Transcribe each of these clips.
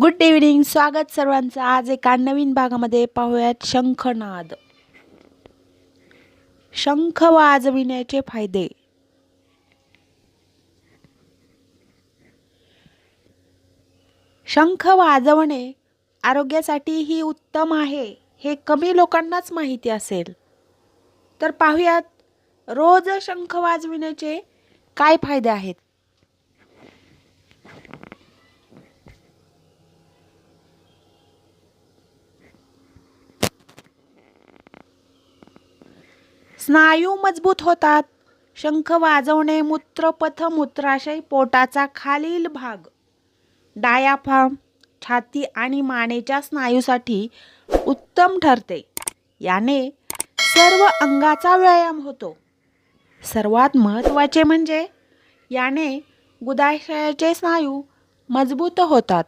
Good evening स्वागत सर्वांचं. आज एका नवीन भागामध्ये पाहूयात शंखनाद. शंख वाजविण्याचे फायदे. शंख वाजवणे आरोग्यासाठीही उत्तम आहे हे कमी लोकांनाच माहिती असेल. तर पाहूयात रोज शंख वाजविण्याचे काय फायदे आहेत? स्नायू मजबूत होतात. शंख वाजवणे मूत्रपथ मूत्राशय पोटाचा खालील भाग. डायाफार्म छाती आणि मानेच्या स्नायूसाठी उत्तम ठरते. याने सर्व अंगाचा व्यायाम होतो. सर्वात महत्त्वाचे म्हणजे याने गुदाशयाचे स्नायू मजबूत होतात.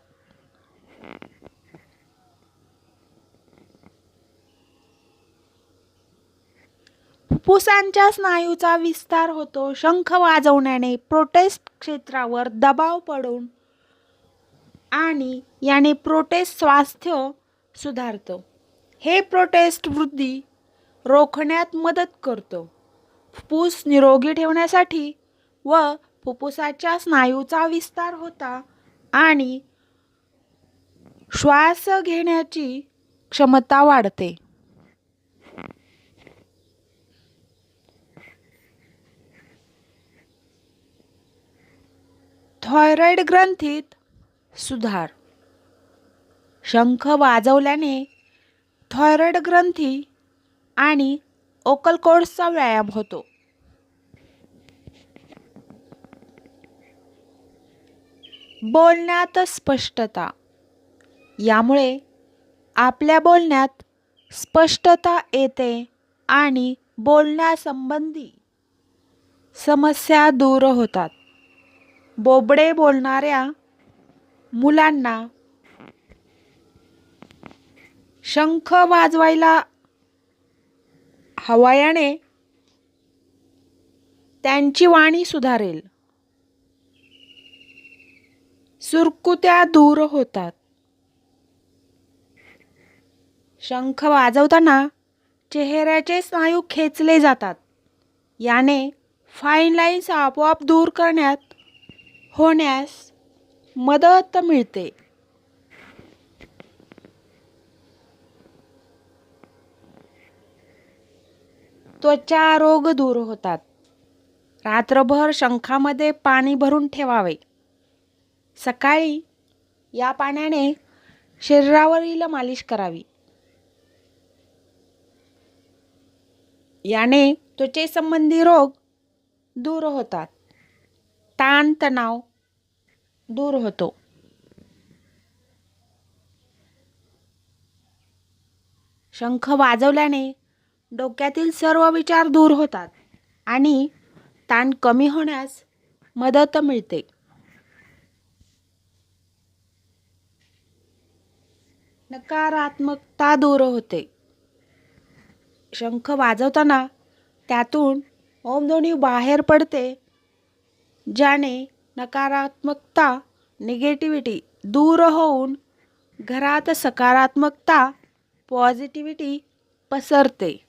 फुफ्फुसांच्या स्नायूचा विस्तार होतो. शंख वाजवण्याने प्रोटेस्ट क्षेत्रावर दबाव पडून आणि याने प्रोटेस्ट स्वास्थ्य सुधारतं. हे प्रोटेस्ट वृद्धी रोखण्यात मदत करतो. फुफ्फूस निरोगी ठेवण्यासाठी व फुफ्फुसाच्या स्नायूचा विस्तार होता आणि श्वास घेण्याची क्षमता वाढते. थायरॉइड ग्रंथीत सुधार. शंख वाजवल्याने थायरॉइड ग्रंथी आणि ओकलकोड्सचा व्यायाम होतो. बोलण्यात स्पष्टता. यामुळे आपल्या बोलण्यात स्पष्टता येते आणि बोलण्यासंबंधी समस्या दूर होतात. बोबडे बोलणाऱ्या मुलांना शंख वाजवायला हवायाने त्यांची वाणी सुधारेल. सुरकुत्या दूर होतात. शंख वाजवताना चेहऱ्याचे स्नायू खेचले जातात. याने फाईन लाईन्स आपोआप दूर करण्यात होण्यास मदत मिळते. त्वचा रोग दूर होतात. रात्रभर शंखामध्ये पाणी भरून ठेवावे. सकाळी या पाण्याने शरीरावरील मालिश करावी. याने त्वचेसंबंधी रोग दूर होतात. ताणतणाव दूर होतो. शंख वाजवल्याने डोक्यातील सर्व विचार दूर होतात आणि ताण कमी होण्यास मदत मिळते. नकारात्मकता दूर होते. शंख वाजवताना त्यातून ओमध्वनी बाहेर पडते ज्याने नकारात्मकता निगेटिव्हिटी दूर होऊन घरात सकारात्मकता पॉझिटिव्हिटी पसरते.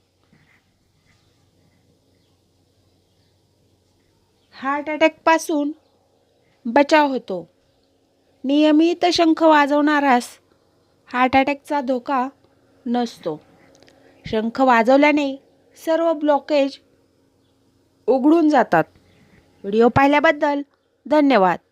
हार्ट अटॅकपासून बचाव होतो. नियमित शंख वाजवणाऱ्यास हार्ट अटॅकचा धोका नसतो. शंख वाजवल्याने सर्व ब्लॉकेज उघडून जातात. व्हिडिओ पाहिल्याबद्दल धन्यवाद.